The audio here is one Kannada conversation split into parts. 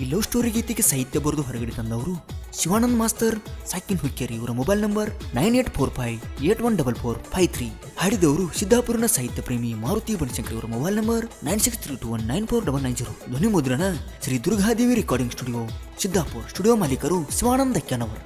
ಈ ಲವ್ ಸ್ಟೋರಿ ಗೀತೆಗೆ ಸಾಹಿತ್ಯ ಬರೆದು ಹೊರಗಡೆ ತಂದವರು ಶಿವಾನಂದ್ ಮಾಸ್ತರ್, ಸಾಕಿನ್ ಹುಕ್ಕೇರಿ ಇವರ mobile number nine eight four five eight one double four five three. ಹಾಡಿದವರು ಸಿದ್ದಾಪುರನ ಸಾಹಿತ್ಯ ಪ್ರೇಮಿ ಮಾರುತಿ ಬನಶಂಕರ್ ಇವರ mobile number nine six three two one nine four double nine zero. ಧ್ವನಿ ಮುದ್ರಣ Shri Durgadevi recording studio, Siddapur. Studio ಮಾಲೀಕರು ಶಿವಾನಂದ್ ದಕ್ಯಾನವರು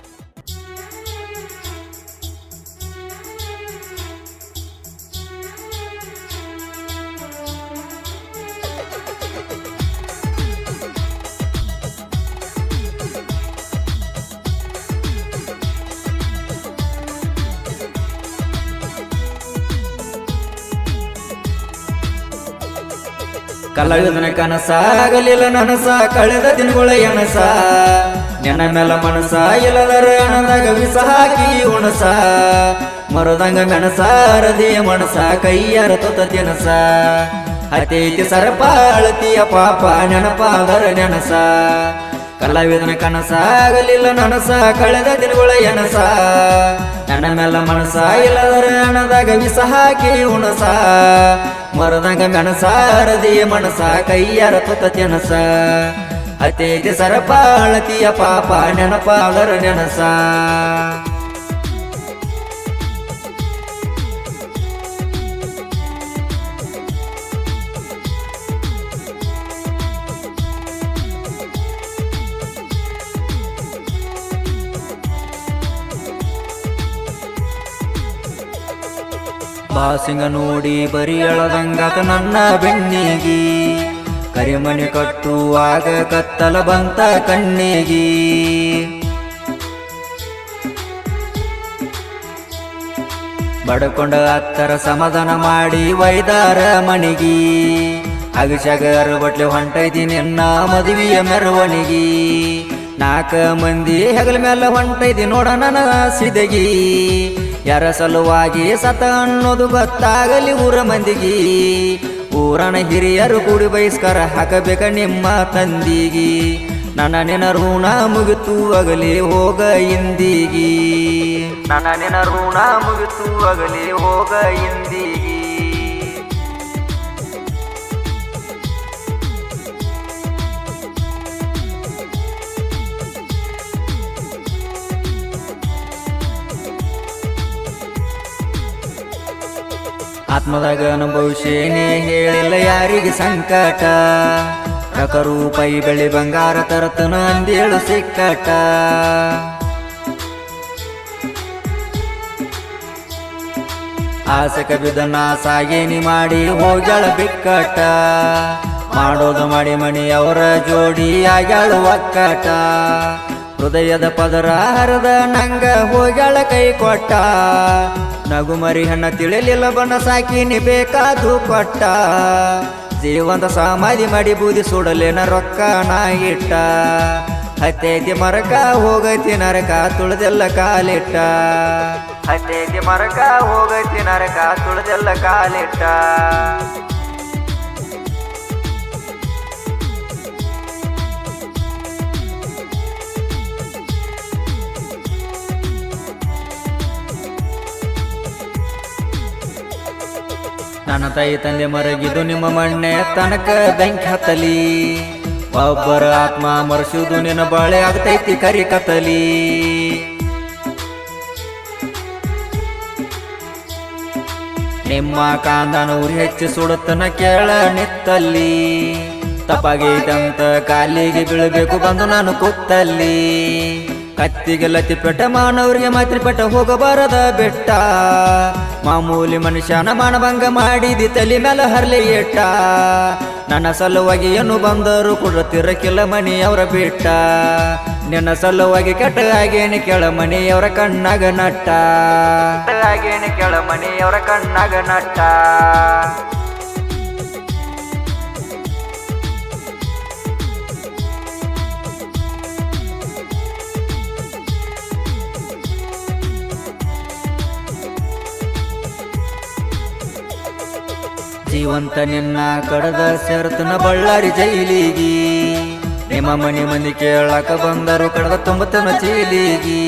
ಕಲಾವಿದನ ಕನಸಾಗಲಿಲ್ಲ ನನಸ ಕಳೆದ ದಿನಗಳ ಎನಸ. ನೆನ ಮೇಲ ಮನಸ ಇಲ್ಲದರ ಅಣದಾಗ ವಿಸ ಹಾಕಿ ಉಣಸ. ಮರದಂಗ ಮೆಣಸ ಹರದಿಯ ಮನಸ ಕೈಯರ ತೊತ ತಿನಸ. ಹತೈತಿ ಸರಪ ಅಳತಿಯ ಪಾಪ ನೆನಪಾದರ ನೆನಸ. ಕಲಾವಿದನ ಕನಸಾಗಲಿಲ್ಲ ನನಸ. ಕಳೆದ ದಿನಗಳ ಎನಸ. ನನ್ನ ಮೇಲೆ ಮನಸ ಇಲ್ಲದರ ಹಣದಾಗ ವಿಸ ಹಾಕಿ ಉಣಸ ಮರದಂಗ ಮೆಣಸ, ಹರದಿಯ ಮನಸ, ಕೈಯರ ತೆನಸ. ಅತೇತಿ ಸರಪ ಅಳತಿಯ ಪಾಪ ನೆನಪಾದರ ನೆನಸ. ಬಾಸಿಂಗ ನೋಡಿ ಬರಿ ಎಳದಂಗಾತ ನನ್ನ ಬೆಣ್ಣಿಗಿ ಕರಿಮಣಿ ಕಟ್ಟುವಾಗ ಕತ್ತಲ ಬಂತ ಕಣ್ಣಿಗಿ. ಬಡ್ಕೊಂಡ ಅತ್ತರ ಸಮಾಧಾನ ಮಾಡಿ ವೈದಾರ ಮಣಿಗಿ. ಅಗಶಗರ ಬಟ್ಲೆ ಹೊಂಟೈತಿ ನಿನ್ನ ಮದುವೆಯ ಮೆರವಣಿಗಿ. ನಾಲ್ಕ ಮಂದಿ ಹೆಗಲ ಮೇಲೆ ಹೊಂಟೈತಿ ನೋಡ ನನ ಸಿದಗಿ. ಯಾರ ಸಲುವಾಗಿ ಸತ ಅನ್ನೋದು ಗೊತ್ತಾಗಲಿ ಊರ ಮಂದಿಗಿ. ಊರನ ಹಿರಿಯರು ಕೂಡಿ ಬಯಸ್ಕರ ಹಾಕಬೇಕ ನಿಮ್ಮ ತಂದಿಗಿ. ನನ್ನ ನಿನ ಋಣ ಮುಗಿತು ಅಗಲಿ ಹೋಗ ಇಂದಿಗಿ. ನನ್ನ ನಿನ ಋಣ ಮುಗಿತು ಅಗಲಿ ಹೋಗ ಇಂದಿಗಿ. ಆತ್ಮದಾಗ ಅನುಭವಿಸೇನೆ ಹೇಳಿಲ್ಲ ಯಾರಿಗೆ ಸಂಕಟ. ರಕ ರೂಪಾಯಿ ಬೆಳಿ ಬಂಗಾರ ತರತನ ಅಂದೇಳು ಸಿಕ್ಕಟ. ಆಸೆ ಬಿದ್ದ ಸಾಗೇನಿ ಮಾಡಿ ಹೋಗ್ಯಾಳ ಬಿಕ್ಕಟ. ಮಾಡೋದು ಮಾಡಿ ಮಣಿ ಅವರ ಜೋಡಿ ಆಗ್ಯಾಳು ಒಕ್ಕಟ. ಹೃದಯದ ಪದರ ಹರದ ನಂಗ ಹೋಗ್ಯಾಳ ಕೈ ಕೊಟ್ಟ. ನಗು ಮರಿ ಹಣ್ಣ ತಿಳಿಲಿಲ್ಲ, ಬಣ್ಣ ಸಾಕಿನಿ ಬೇಕಾದು ಕೊಟ್ಟ. ಜೀವಂತ ಸಮಾಧಿ ಮಾಡಿ ಬೂದಿ ಸುಡಲೇನ ರೊಕ್ಕ ನಾ ಇಟ್ಟ. ಹತ್ತೈತಿ ಮರಕ ಹೋಗೈತಿ ನರಕ, ತುಳಿದೆಲ್ಲ ಕಾಲಿಟ್ಟ. ಹತ್ತೈತಿ ಮರಕ ಹೋಗೈತಿ ನರಕ, ತುಳಿದೆಲ್ಲ ಕಾಲಿಟ್ಟ. ನನ್ನ ತಾಯಿ ತಂದೆ ಮರಗಿದು ನಿಮ್ಮ ಮಣ್ಣೆ ತನಕ ಬೆಂಕಿ ಹತ್ತಲಿ. ಒಬ್ಬರ ಆತ್ಮ ಮರಸುದು ನಿನ್ನ ಬಾಳೆ ಆಗ್ತೈತಿ ಕರಿ ಕತ್ತಲಿ. ನಿಮ್ಮ ಕಾಂದನ ಉರಿ ಹೆಚ್ಚು ಸುಡುತ್ತನ ಕೇಳ ನಿತ್ತಲ್ಲಿ. ತಪ್ಪಾಗೈತಂತ ಕಾಲಿಗೆ ಬೀಳಬೇಕು ಬಂದು ನಾನು ಕೂತಲ್ಲಿ ಕತ್ತಿಗೆ ಲತಿ ಪೆಟ್ಟ ಮಾನವರಿಗೆ ಮಾತ್ರಿ ಪೆಟ್ಟ ಹೋಗಬಾರದ ಬೆಟ್ಟ. ಮಾಮೂಲಿ ಮನುಷ್ಯನ ಮಾನಭಂಗ ಮಾಡಿದಿ ತಲೆ ಮೇಲೆ ಹರ್ಲಿ ಇಟ್ಟ ನನ್ನ ಸಲುವಾಗಿ ಏನು ಬಂದರು ಕೊಡುತ್ತಿರಕ್ಕಿಲ್ಲ ಮನೆಯವರ ಬಿಟ್ಟ. ನಿನ್ನ ಸಲುವಾಗಿ ಕೆಟ್ಟ ಆಗೇನಿ ಕೆಳ ಮನೆಯವರ ಕಣ್ಣಾಗ ನಟ್ಟ. ಆಗೇನಿ ಕೆಳ ಮನೆಯವರ ಕಣ್ಣಾಗ ನಟ್ಟ. ಜೀವಂತ ನಿನ್ನ ಕಡದ ಸೇರ್ತನ ಬಳ್ಳಾರಿ ಜೈಲಿಗಿ. ನಿಮ್ಮ ಮನೆ ಮಂದಿ ಕೇಳಾಕ ಬಂದರು ಕಡದ ತೊಂಬತ್ತನ ಚೀಲಿಗಿ.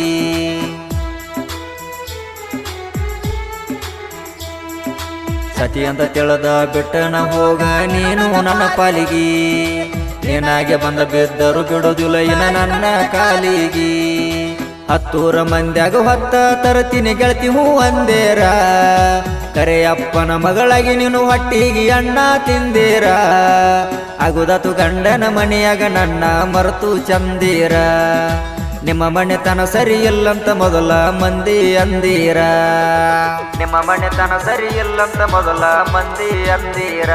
ಸತಿ ಅಂತ ತಿಳದ ಬಿಟ್ಟನ ಹೋಗ ನೀನು ನನ್ನ ಪಾಲಿಗಿ. ನೀನಾಗೆ ಬಂದ ಬಿದ್ದರು ಬಿಡೋದಿಲ್ಲ ಇನ್ನ ನನ್ನ ಕಾಲಿಗಿ. ಹತ್ತೂರ ಮಂದ್ಯಾಗ ಹೊತ್ತ ತರತೀನಿ ಗೆಳತಿ ಹೂ ಅಂದೇರ. ಕರೆಯಪ್ಪನ ಮಗಳಾಗಿ ನೀನು ಹೊಟ್ಟಿಗೆ ಅಣ್ಣ ತಿಂದೀರ. ಅಗುದತು ಗಂಡನ ಮನೆಯಾಗ ನನ್ನ ಮರೆತು ಚಂದೀರ. ನಿಮ್ಮ ಮನೆತನ ಸರಿ ಇಲ್ಲಂತ ಮೊದಲ ಮಂದಿ ಅಂದೀರ. ನಿಮ್ಮ ಮನೆತನ ಸರಿ ಇಲ್ಲಂತ ಮೊದಲ ಮಂದಿ ಅಂದೀರ.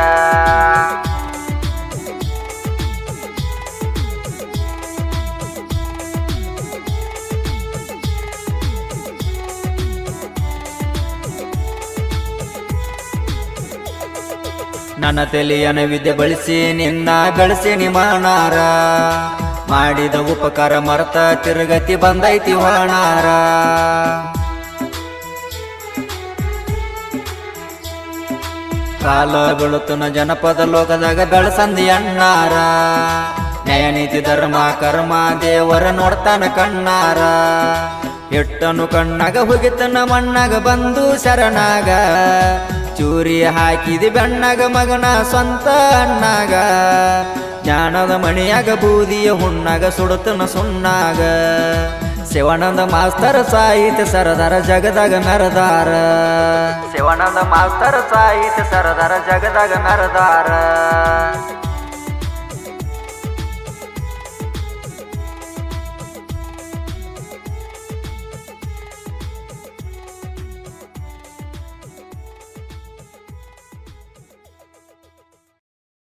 ನನ್ನ ತೆಲಿಯನ ವಿದ್ಯೆ ಬಳಸಿ ನಿನ್ನ ಗಳಿಸಿ ಮಾನಾರ ಮಾಡಿದ ಉಪಕಾರ ಮರ್ತ ತಿರುಗತಿ ಬಂದೈತಿ ವಾಣಾರ ಕಾಲ ಬೀಳುತ್ತನ ಜನಪದ ಲೋಕದಾಗ ಬೆಳಸಂದಿ ಅಣ್ಣಾರ. ನ್ಯಾಯ ನೀತಿ ಧರ್ಮ, ಕರ್ಮ, ದೇವರ ನೋಡ್ತಾನ ಕಣ್ಣಾರ. ಎಟ್ಟನು ಕಣ್ಣಾಗ ಹೋಗಿತನ ಮಣ್ಣಾಗ ಬಂದು ಶರಣಾಗ. ಚೂರಿ ಹಾಕಿದಿ ಬೆಣ್ಣಗ ಮಗನ ಸ್ವಂತ ಅಣ್ಣಾಗ. ಜ್ಞಾನದ ಮಣಿಯಾಗ, ಬೂದಿಯ ಹುಣ್ಣಾಗ, ಸುಡತನ ಸುಣ್ಣಾಗ. ಶಿವಾನಂದ ಮಾಸ್ತರ ಸಾಹಿತ್ಯ ಸರದಾರ ಜಗದಾಗ ಮೆರದಾರ ಶಿವಾನಂದ ಮಾಸ್ತರ ಸಾಹಿತ್ಯ ಸರದಾರ ಜಗದಾಗ ಮೆರದಾರ